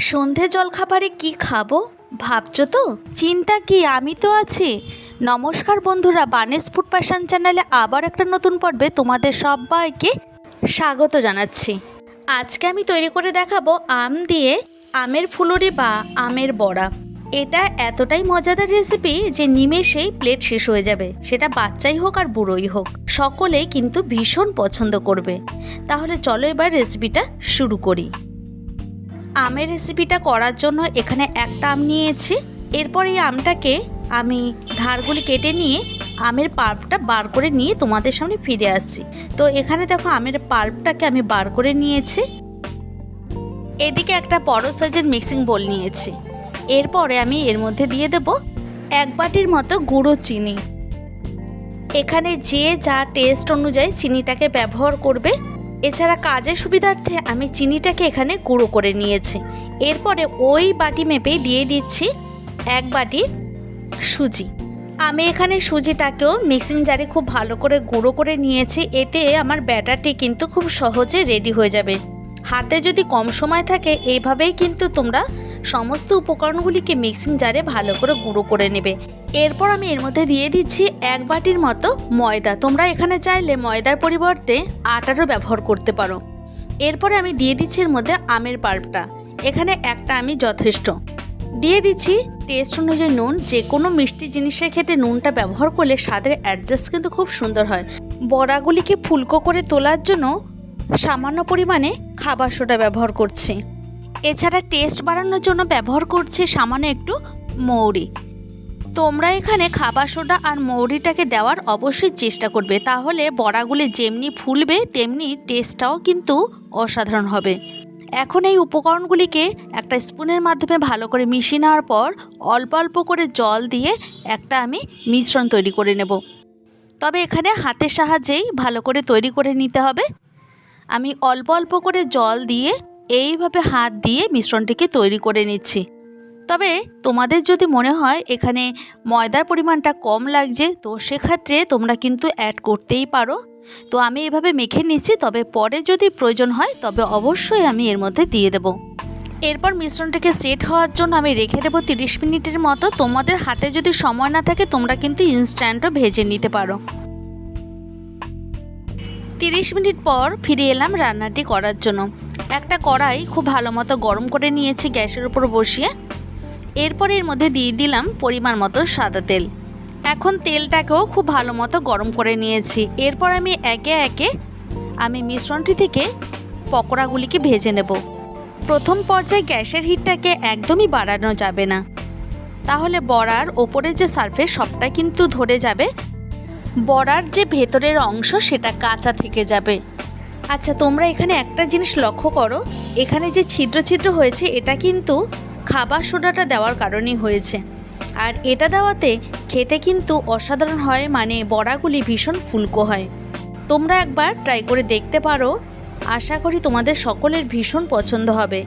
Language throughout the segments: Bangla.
সন্ধে জলখাবারে কি খাব? ভাবছ তো? চিন্তা কি, আমি তো আছি। নমস্কার বন্ধুরা, বানেস ফুড প্যাশন চ্যানেলে আবার একটা নতুন পর্বে তোমাদের সবাইকে স্বাগত জানাচ্ছি। আজকে আমি তৈরি করে দেখাবো আম দিয়ে আমের ফুলুরি বা আমের বড়া। এটা এতটাই মজাদার রেসিপি যে নিমেষেই প্লেট শেষ হয়ে যাবে। সেটা বাচ্চাই হোক আর বুড়োই হোক, সকলেই কিন্তু ভীষণ পছন্দ করবে। তাহলে চলো এবার রেসিপিটা শুরু করি। আমের রেসিপিটা করার জন্য এখানে একটা আম নিয়েছি। এরপর এই আমটাকে আমি ধারগুলি কেটে নিয়ে আমের পাল্পটা বার করে নিয়ে তোমাদের সামনে ফিরে আসছি। তো এখানে দেখো আমের পাল্পটাকে আমি বার করে নিয়েছি। এদিকে একটা বড় সাইজের মিক্সিং বোল নিয়েছি। এরপরে আমি এর মধ্যে দিয়ে দেব এক বাটির মতো গুঁড়ো চিনি। এখানে যে যা টেস্ট অনুযায়ী চিনিটাকে ব্যবহার করবে এছাড়া কাজের সুবিধার্থে আমি চিনিটাকে এখানে গুঁড়ো করে নিয়েছি। এরপরে ওই বাটি মেপে দিয়ে দিচ্ছি এক বাটি সুজি। আমি এখানে সুজিটাকেও মিক্সিং জারে খুব ভালো করে গুঁড়ো করে নিয়েছি, এতে আমার ব্যাটারটি কিন্তু খুব সহজে রেডি হয়ে যাবে। হাতে যদি কম সময় থাকে, এইভাবেই কিন্তু তোমরা সমস্ত উপকরণগুলিকে মিক্সিং জারে ভালো করে গুঁড়ো করে নেবে। এরপর আমি এর মধ্যে দিয়ে দিচ্ছি এক বাটির মতো ময়দা। তোমরা এখানে চাইলে ময়দার পরিবর্তে আটারও ব্যবহার করতে পারো। এরপরে আমি দিয়ে দিচ্ছি এর মধ্যে আমের পাল্পটা। এখানে একটা আমি যথেষ্ট। দিয়ে দিচ্ছি টেস্ট অনুযায়ী নুন। যে কোনো মিষ্টি জিনিসের ক্ষেত্রে নুনটা ব্যবহার করলে স্বাদের অ্যাডজাস্ট কিন্তু খুব সুন্দর হয়। বড়াগুলিকে ফুলকো করে তোলার জন্য সামান্য পরিমাণে খাবার সোডা ব্যবহার করছি। এছাড়া টেস্ট বাড়ানোর জন্য ব্যবহার করছি সামান্য একটু মৌরি। তোমরা এখানে খাবার সোডা আর মৌরিটাকে দেওয়ার অবশ্যই চেষ্টা করবে, তাহলে বড়াগুলি যেমনি ফুলবে, তেমনি টেস্টটাও কিন্তু অসাধারণ হবে। এখন এই উপকরণগুলিকে একটা স্পুনের মাধ্যমে ভালো করে মিশিয়ে নেওয়ার পর অল্প অল্প করে জল দিয়ে একটা আমি মিশ্রণ তৈরি করে নেব। তবে এখানে হাতের সাহায্যেই ভালো করে তৈরি করে নিতে হবে। আমি অল্প অল্প করে জল দিয়ে এইভাবে হাত দিয়ে মিশ্রণটিকে তৈরি করে নিচ্ছি। তবে তোমাদের যদি মনে হয় এখানে ময়দার পরিমাণটা কম লাগছে, তো সেক্ষেত্রে তোমরা কিন্তু অ্যাড করতেই পারো। তো আমি এভাবে মেখে নিচ্ছি, তবে পরে যদি প্রয়োজন হয়, তবে অবশ্যই আমি এর মধ্যে দিয়ে দেব। এরপর মিশ্রণটাকে সেট হওয়ার জন্য আমি রেখে দেবো তিরিশ মিনিটের মতো। তোমাদের হাতে যদি সময় না থাকে, তোমরা কিন্তু ইনস্ট্যান্টও ভেজে নিতে পারো। তিরিশ মিনিট পর ফিরে এলাম রান্নাটি করার জন্য। একটা কড়াই খুব ভালো মতো গরম করে নিয়েছি গ্যাসের উপর বসিয়ে। এরপর এর মধ্যে দিয়ে দিলাম পরিমাণ মতো সাদা তেল। এখন তেলটাকেও খুব ভালো মতো গরম করে নিয়েছি। এরপর আমি একে একে আমি মিশ্রণটি থেকে পকোড়াগুলিকে ভেজে নেব। প্রথম পর্যায়ে গ্যাসের হিটটাকে একদমই বাড়ানো যাবে না। তাহলে বড়ার ওপরে যে সারফেস সবটা কিন্তু ধরে যাবে বড়ার যে ভেতরের অংশ সেটা কাঁচা থেকে যাবে। আচ্ছা তোমরা এখানে একটা জিনিস লক্ষ্য করো। এখানে যে ছিদ্র ছিদ্র হয়েছে, এটা কিন্তু খাবার সোডাটা দেওয়ার কারণেই হয়েছে। আর এটা দেওয়াতে খেতে কিন্তু অসাধারণ হয় মানে বড়াগুলি ভীষণ ফুলকো হয়। তোমরা একবার ট্রাই করে দেখতে পারো। আশা করি তোমাদের সকলের ভীষণ পছন্দ হবে।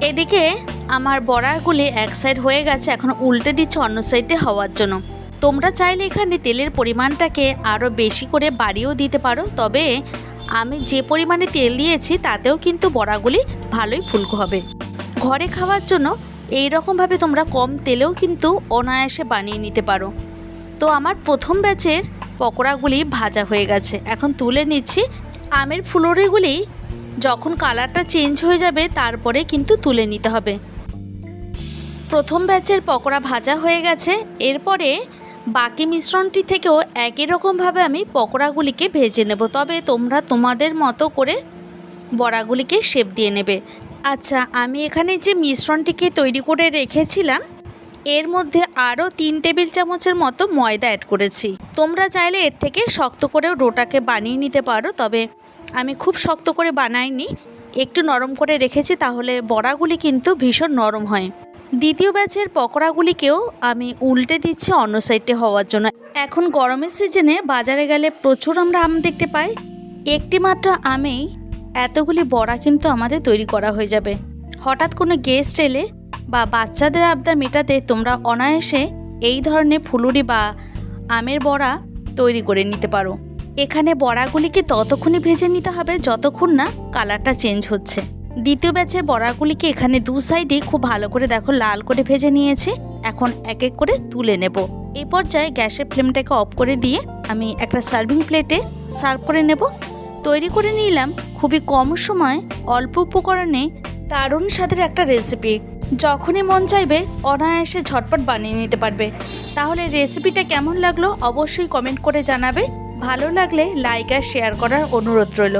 এদিকে আমার বড়াগুলি এক সাইড হয়ে গেছে, এখন উল্টে দিচ্ছে অন্য সাইডে হওয়ার জন্য। তোমরা চাইলে এখানে তেলের পরিমাণটাকে আরও বেশি করে বাড়িয়েও দিতে পারো, তবে আমি যে পরিমাণে তেল দিয়েছি তাতেও কিন্তু বড়াগুলি ভালোই ফুলকো হবে। ঘরে খাওয়ার জন্য এই রকমভাবে তোমরা কম তেলেও কিন্তু অনায়াসে বানিয়ে নিতে পারো। তো আমার প্রথম ব্যাচের পকোড়াগুলি ভাজা হয়ে গেছে। এখন তুলে নিচ্ছি। আমের ফুলরিগুলি যখন কালারটা চেঞ্জ হয়ে যাবে তারপরে কিন্তু তুলে নিতে হবে। প্রথম ব্যাচের পকোড়া ভাজা হয়ে গেছে। এরপরে বাকি মিশ্রণটি থেকেও একই রকমভাবে আমি পকোড়াগুলিকে ভেজে নেব। তবে তোমরা তোমাদের মতো করে বড়াগুলিকে শেপ দিয়ে নেবে। আচ্ছা আমি এখানে যে মিশ্রণটিকে তৈরি করে রেখেছিলাম, এর মধ্যে আরও তিন টেবিল চামচের মতো ময়দা অ্যাড করেছি। তোমরা চাইলে এর থেকে শক্ত করেও ডোটাকে বানিয়ে নিতে পারো, তবে আমি খুব শক্ত করে বানাইনি। একটু নরম করে রেখেছি, তাহলে বড়াগুলি কিন্তু ভীষণ নরম হয়। দ্বিতীয় ব্যাচের পকোড়াগুলিকেও আমি উল্টে দিচ্ছি অন্য সাইডে হওয়ার জন্য। এখন গরমের সিজনে বাজারে গেলে প্রচুর আমরা আম দেখতে পাই। একটি মাত্র আমেই এতগুলি বড়া কিন্তু আমাদের তৈরি করা হয়ে যাবে। হঠাৎ কোনো গেস্ট এলে বা বাচ্চাদের আবদার মেটাতে তোমরা অনায়াসে এই ধরনের ফুলুরি বা আমের বড়া তৈরি করে নিতে পারো। এখানে বড়াগুলিকে ততক্ষণই ভেজে নিতে হবে, যতক্ষণ না কালারটা চেঞ্জ হচ্ছে। দ্বিতীয় ব্যাচের বড়াগুলিকে এখানে দু সাইডে খুব ভালো করে দেখো লাল করে ভেজে নিয়েছি। এখন এক এক করে তুলে নেব। এ পর্যায়ে গ্যাসের ফ্লেমটাকে অফ করে দিয়ে আমি একটা সার্ভিং প্লেটে সার্ভ করে নেব। তৈরি করে নিলাম খুবই কম সময় অল্প উপকরণে দারুণ স্বাদের একটা রেসিপি। যখনই মন চাইবে অনায়াসে ঝটপট বানিয়ে নিতে পারবে। তাহলে রেসিপিটা কেমন লাগল অবশ্যই কমেন্ট করে জানাবে। ভালো লাগলে লাইক আর শেয়ার করার অনুরোধ রইল।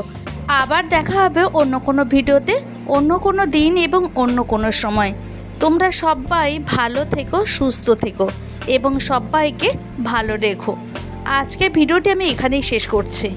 আবার দেখা হবে অন্য কোনো ভিডিওতে, অন্য কোনো দিন এবং অন্য কোনো সময়। তোমরা সবাই ভালো থেকো, সুস্থ থেকো এবং সবাইকে ভালো রেখো। আজকের ভিডিওটি আমি এখানেই শেষ করছি।